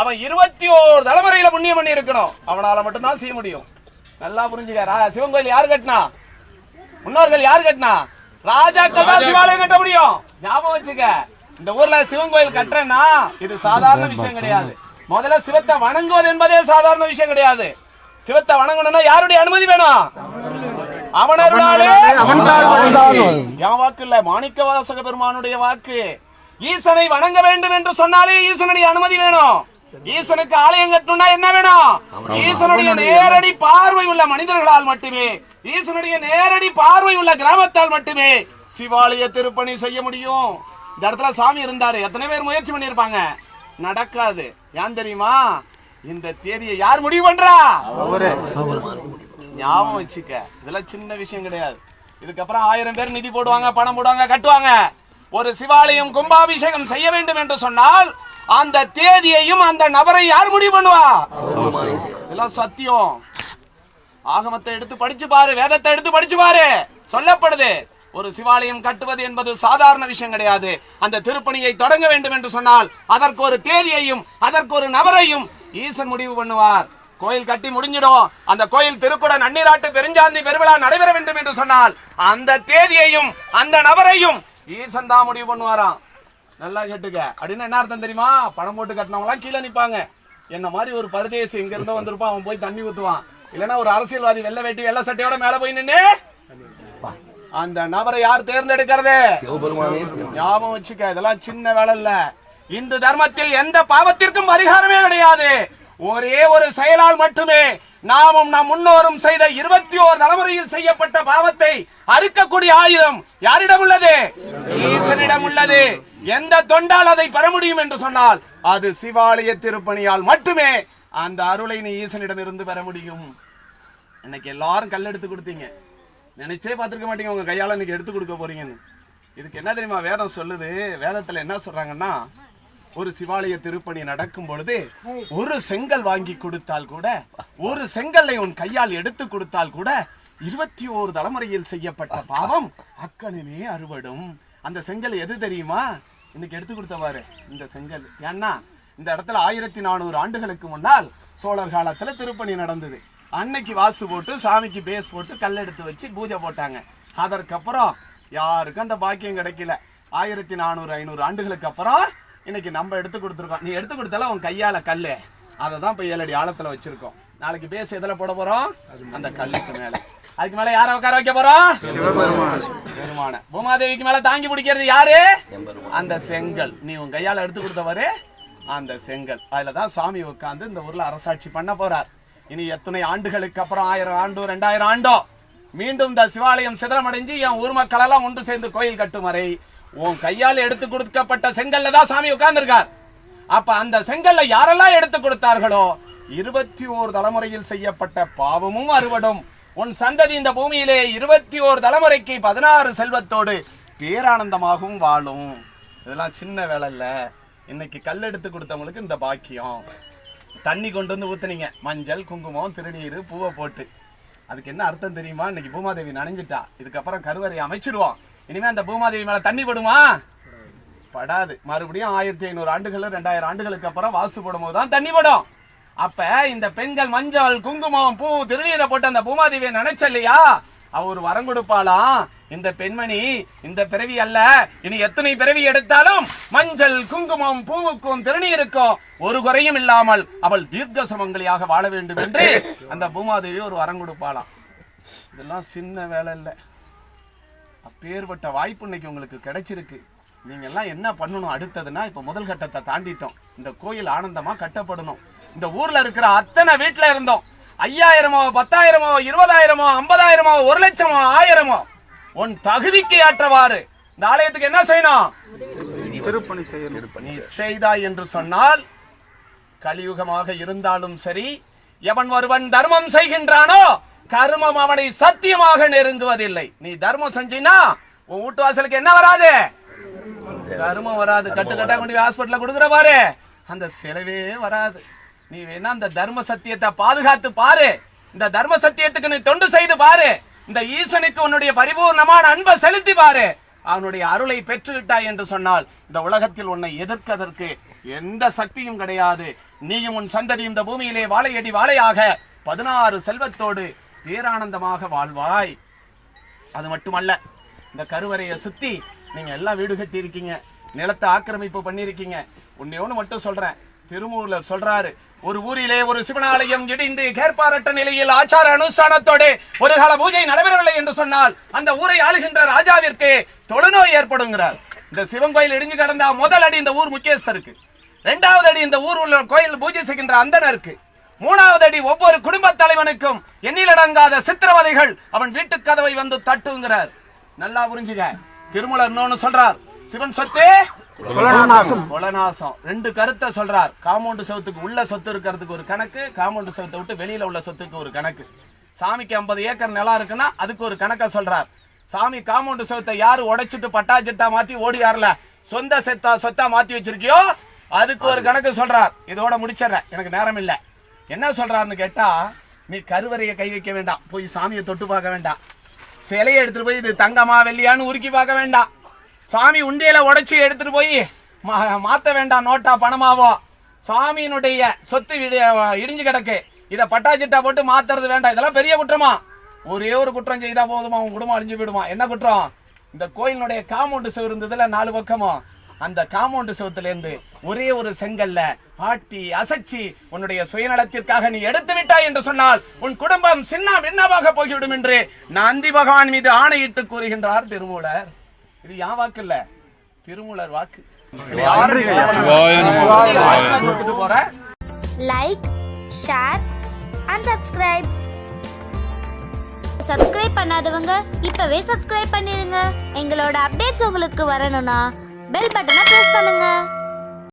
அவன் இருபத்தி ஓரு தலைமுறையில புண்ணியம் பண்ணி இருக்கணும் அவனால மட்டும்தான் செய்ய முடியும். நல்லா புரிஞ்சுக்க. சிவன் கோயில் யாரு கட்டினா? முன்னோர்கள் யாரு கட்டினா? ராஜாக்கள் தான் சிவாலயம் கட்ட முடியும். ஞாபகம் வச்சுக்க. இந்த ஊர்ல சிவன் கோயில் கட்டுறேன்னா இது சாதாரண விஷயம் கிடையாது. முதல்ல சிவத்தை வணங்குவது என்பதே சாதாரண விஷயம் கிடையாது. சிவத்தை வணங்கணும்னா யாருடைய அனுமதி வேணும்? என் வாக்கு இல்ல. மாணிக்க வாசக பெருமானுடைய வாக்கு. ஈசனை வணங்க வேண்டும் என்று சொன்னாலே ஈசனுடைய அனுமதி வேணும். ஈசனுக்கு ஆலயம் கட்டணும்னா என்ன வேணும்? ஈசனுடைய நேரடி பார்வை உள்ள மனிதர்களால் மட்டுமே ஈசனுடைய நேரடி பார்வை உள்ள கிராமத்தால் மட்டுமே சிவாலய திருப்பணி செய்ய முடியும். இந்த இடத்துல சாமி இருந்தாரு. எத்தனை பேர் முயற்சி பண்ணிருப்பாங்க நடக்காது. ஏன் தெரியுமா? இந்த தேதியை யார் முடிவு பண்றா? ஞாபகம் வச்சுக்க. இதெல்லாம் சின்ன விஷயம் கிடையாது. இதுக்கப்புறம் ஆயிரம் பேர் நிதி போடுவாங்க பணம் போடுவாங்க கட்டுவாங்க. ஒரு சிவாலயம் கும்பாபிஷேகம் செய்ய வேண்டும் என்று சொன்னால் அந்த தேதியையும் அந்த நபரை யார் முடிவு பண்ணுவா? இதெல்லாம் சத்தியம். ஆகமத்தை எடுத்து படிச்சு பாரு வேதத்தை எடுத்து படிச்சு பாரு. சொல்லப்படுது ஒரு சிவாலயம் கட்டுவது என்பது சாதாரண விஷயம் கிடையாது. அந்த திருப்பணியை தொடங்க வேண்டும் என்று சொன்னால் அதற்கு ஒரு தேதியையும் அதற்கு ஒரு நபரையும் ஈசன் முடிவு பண்ணுவார். கோயில் கட்டி முடிஞ்சிடும். அந்த கோயில் திருக்குட நன்னீராட்டு பெருஞ்சாந்தி பெருவிழா நடைபெற வேண்டும் என்று சொன்னால் அந்த தேதியையும் அந்த நபரையும் ஈசன் தான் முடிவு பண்ணுவாராம். நல்லா கேட்டுக்க. அப்படின்னு என்ன அர்த்தம் தெரியுமா? பணம் போட்டு கட்டினவங்களாம் கீழே நிப்பாங்க. என்ன மாதிரி ஒரு பரதேசி இங்க இருந்தோ வந்திருப்பான் அவன் போய் தண்ணி ஊத்துவான். இல்லனா ஒரு அரசியல்வாதி வெள்ளை வேட்டி வெள்ளை சட்டையோட மேல போய் நின்னு அந்த நபரை யார் தேர்ந்தெடுக்கிறது? ஞாபகம் வச்சுக்க இதெல்லாம் சின்ன வேலை இல்ல. இந்து தர்மத்தில் எந்த பாவத்திற்கும் பரிகாரமே கிடையாது. ஒரே ஒரு செயலால் மட்டுமே நாமும் நம் முன்னோரும் செய்த இருபத்தி ஓர் தலைமுறையில் செய்யப்பட்ட பாவத்தை அறுக்கக்கூடிய ஆயுதம் யாரிடம் உள்ளது? ஈசனிடம் உள்ளது. எந்த தொண்டால் அதை பெற முடியும் என்று சொன்னால் அது சிவாலய திருப்பணியால் மட்டுமே அந்த அருளை நீ ஈசனிடம் இருந்து பெற முடியும். இன்னைக்கு எல்லாரும் கல் எடுத்து கொடுத்தீங்க. நினைச்சே பார்த்திருக்க மாட்டீங்க உங்க கையால இன்னைக்கு எடுத்து கொடுக்க போறீங்கன்னு. இதுக்கு என்ன தெரியுமா வேதம் சொல்லுது? வேதத்துல என்ன சொல்றாங்கன்னா ஒரு சிவாலய திருப்பணி நடக்கும் பொழுது ஒரு செங்கல் வாங்கி கொடுத்தால் கூட ஒரு செங்கல்லை உன் கையால் எடுத்து கொடுத்தால் கூட இருபத்தி ஓரு தலைமுறையில் செய்யப்பட்ட பாவம் அக்கணுமே அறுவடும் அந்த செங்கல் எது தெரியுமா? இன்னைக்கு எடுத்து கொடுத்தவாரு இந்த செங்கல். ஏன்னா இந்த இடத்துல ஆயிரத்தி நானூறு ஆண்டுகளுக்கு முன்னால் சோழர் காலத்துல திருப்பணி நடந்தது. அன்னைக்கு வாசு போட்டு சாமிக்கு பேஸ் போட்டு கல் எடுத்து வச்சு பூஜை போட்டாங்க. அதற்கப்புறம் யாருக்கும் அந்த பாக்கியம் கிடைக்கல. ஆயிரத்தி நானூறு ஐநூறு ஆண்டுகளுக்கு அப்புறம் இன்னைக்கு நம்ம எடுத்து கொடுத்துருக்கோம். நீ எடுத்து கொடுத்தால உன் கையால கல் அதை தான் இப்போ ஏழடி ஆழத்தில் வச்சிருக்கோம். நாளைக்கு பேஸ் எதில் போட போகிறோம் அந்த கல்லுக்கு மேலே. அதுக்கு மேல யாரை உட்கார வைக்க போறோம்? பெருமான. பூமாதேவிக்கு மேல தாங்கி பிடிக்கிறது யாரு? அந்த செங்கல். நீ உன் கையால எடுத்து கொடுத்தவரு அந்த செங்கல். அதுலதான் சுவாமி சாமி உட்கார்ந்து இந்த ஊர்ல அரசாட்சி பண்ண போறார். இனி எத்தனை ஆண்டுகளுக்கு அப்புறம்? ஆயிரம் ஆண்டோ ரெண்டாயிரம் ஆண்டோ? மீண்டும் இந்த சிவாலயம் சிதறமடைஞ்சு என் ஊர் மக்கள் எல்லாம் ஒன்று சேர்ந்து கோயில் கட்டும் வரை உன் கையால் எடுத்து கொடுக்கப்பட்ட செங்கல்ல தான் சாமி உட்கார்ந்துருக்கார். அப்ப அந்த செங்கல்ல யாரெல்லாம் எடுத்து கொடுத்தார்களோ? இருபத்தி ஓர் தலைமுறையில் செய்யப்பட்ட பாவமும் அறுவடும். உன் சந்ததி இந்த பூமியிலே இருபத்தி ஓர் தலைமுறைக்கு பதினாறு செல்வத்தோடு பேரானந்தமாகவும் வாழும். இதெல்லாம் சின்ன வேலை இல்லை. இன்னைக்கு கல் எடுத்து கொடுத்தவங்களுக்கு இந்த பாக்கியம். தண்ணி கொண்டு வந்து ஊத்துனீங்க. மஞ்சள் குங்குமம் திருநீர் பூவை போட்டு. அதுக்கு என்ன அர்த்தம் தெரியுமா? இன்னைக்கு பூமாதேவி நனைஞ்சிட்டா. இதுக்கப்புறம் கருவறை அமைச்சிருவோம். இனிமே அந்த பூமாதேவி மேல தண்ணி படுமா? படாது. மறுபடியும் ஆயிரத்தி ஐநூறு ஆண்டுகள் ரெண்டாயிரம் ஆண்டுகளுக்கு அப்புறம் வாசு போடும்போது தான் தண்ணி படும். அப்ப இந்த பெண்கள் மஞ்சள் குங்குமம் பூ திருநீரை போட்டு அந்த பூமாதேவியை நினைச்ச இல்லையா? அவர் வரம் கொடுப்பாளாம் இந்த பெண்மணி இந்த பிறவி அல்ல. இனி எத்தனை பிறவி எடுத்தாலும் மஞ்சள் குங்குமம் பூவுக்கும் திருநீருக்கும் ஒரு குறையும் இல்லாமல் அவள் தீர்க்க சுமங்கலியாக வாழ வேண்டும் என்று அந்த பூமாதேவி ஒரு வரம் கொடுப்பாளாம் இதெல்லாம் சின்ன வேலை இல்லை. அப்பேற்பட்ட வாய்ப்பு இன்னைக்கு உங்களுக்கு கிடைச்சிருக்கு. நீங்க எல்லாம் என்ன பண்ணணும்? அடுத்ததுன்னா இப்ப முதல் கட்டத்தை தாண்டிட்டோம். இந்த கோயில் ஆனந்தமா கட்டப்படணும். இந்த ஊர்ல இருக்கிற அத்தனை வீட்டுல இருந்தோம். ஐயாயிரமோ பத்தாயிரமோ இருபதாயிரமோ ஐம்பதாயிரமோ ஒரு லட்சமோ ஆயிரமோ. உன் தகுதிக்கு ஏற்றவாறு இந்த ஆலயத்துக்கு என்ன செய்யணும்? திருப்பணி செய்யணும். நீ செய்தாய் என்று சொன்னால் கலியுகமாக இருந்தாலும் சரி எவன் ஒருவன் தர்மம் செய்கின்றானோ கர்மம் அவனை சத்தியமாக நெருங்குவதில்லை. நீ தர்மம் செஞ்சினா உன் வீட்டு வாசலுக்கு என்ன வராது? கர்மம் வராது. கட்டு கட்டா கொண்டு போய் ஹாஸ்பிட்டல்ல கொடுக்குற பாரு. அந்த செலவே வராது. நீ வேணா அந்த தர்ம சத்தியத்தை பாதுகாத்து பாரு. இந்த தர்ம சத்தியத்துக்கு நீ தொண்டு செய்து பாரு. இந்த ஈசனுக்கு உன்னுடைய பரிபூர்ணமான அன்பை செலுத்தி பாரு. அவனுடைய அருளை பெற்றுவிட்டாய் என்று சொன்னால் இந்த உலகத்தில் உன்னை எதிர்க்கதற்கு எந்த சக்தியும் கிடையாது. நீயும் உன் சந்ததியும் இந்த பூமியிலே வாழையடி வாழையாக பதினாறு செல்வத்தோடு பேரானந்தமாக வாழ்வாய். அது மட்டுமல்ல இந்த கருவறையை சுத்தி நீங்க எல்லாம் வீடு கட்டி இருக்கீங்க நிலத்தை ஆக்கிரமிப்பு பண்ணிருக்கீங்க ஒன்னே ஒன்று மட்டும் சொல்றேன். திருமூர்ல சொல்றாரு ஒரு ஊரிலே ஒரு சிவனாலயம் இடிந்து கேட்பாரட்ட நிலையில் ஆச்சார அனுஷ்டானத்தோடு ஒரு கால பூஜை நடைபெறவில்லை என்று சொன்னால் அந்த ஊரை ஆளுகின்ற ராஜாவிற்கு தொழுநோய் ஏற்படுங்கிறார். இந்த சிவன் கோயில் இடிஞ்சு கிடந்தா முதல் அடி இந்த ஊர் முக்கியஸ்தருக்கு. இரண்டாவது அடி இந்த ஊர் உள்ள கோயில் பூஜை செய்கின்ற அந்தனருக்கு மூணாவது அடி ஒவ்வொரு குடும்ப தலைவனுக்கும் எண்ணிலடங்காத சித்திரவதைகள் அவன் வீட்டு கதவை வந்து தட்டுங்கிறார். நல்லா புரிஞ்சுக்க திருமலர் இன்னொன்னு சொல்றார் சிவன் சொத்து? கொலநாசம். ரெண்டு கருத்தை சொல்றார். காம்பவுண்ட் செவத்துக்கு உள்ள சொத்து இருக்கிறதுக்கு ஒரு கணக்கு காம்பவுண்ட் செவத்தை விட்டு வெளியில உள்ள சொத்துக்கு ஒரு கணக்கு. சாமிக்கு 50 ஏக்கர் நிலம் இருக்குன்னா அதுக்கு ஒரு கணக்கை சொல்றார். சாமி காம்பவுண்ட் செவத்தை யாரு உடைச்சிட்டு பட்டா சிட்டா மாத்தி ஓடியார்ல சொந்த செத்தா சொத்தா மாத்தி வச்சிருக்கியோ? அதுக்கு ஒரு கணக்கு சொல்றார். இதோட முடிச்சிடுறேன். எனக்கு நேரம் இல்ல. என்ன சொல்றாருன்னு கேட்டா நீ கருவறையை கை வைக்க வேண்டாம். போய் சாமியை தொட்டு பார்க்க வேண்டாம். சிலையை எடுத்துட்டு போய் இது தங்கமா வெள்ளியான்னு உருக்கி பார்க்க வேண்டாம். சாமி உண்டியல உடைச்சி எடுத்துட்டு போய் மாத்த வேண்டாம் நோட்டா பணமாவோ. சாமியினுடைய சொத்து இடிஞ்சு கிடக்கு. இத பட்டாச்சிட்டா போட்டு மாத்துறது வேண்டாம். இதெல்லாம் பெரிய குற்றமா? ஒரே ஒரு குற்றம் செய்தா போதுமா? உன் குடும்பம் அழிஞ்சு விடுமா என்ன குற்றம்? இந்த கோயிலினுடைய காமௌண்ட் சுவர் இருந்ததுல நாலு பக்கமும் அந்த காமௌண்ட் சுவத்துல இருந்து ஒரே ஒரு செங்கல்ல ஆட்டி அசைச்சி உன்னுடைய சுயநலத்திற்காக நீ எடுத்து விட்டாய் என்று சொன்னால் உன் குடும்பம் சின்ன பின்னமாக போய்விடும் என்று நந்தி பகவான் மீது ஆணையிட்டு கூறுகின்றார் திருமூலர். இது யான் வாக்கு. இல்ல திருமூலர் வாக்கு like share and subscribe subscribe பண்ணாதவங்க இப்பவே சப்ஸ்கிரைப் பண்ணிருங்க. எங்களோட அப்டேட்ஸ் உங்களுக்கு வரணும்னா பெல் பட்டனை பிரஸ் பண்ணுங்க.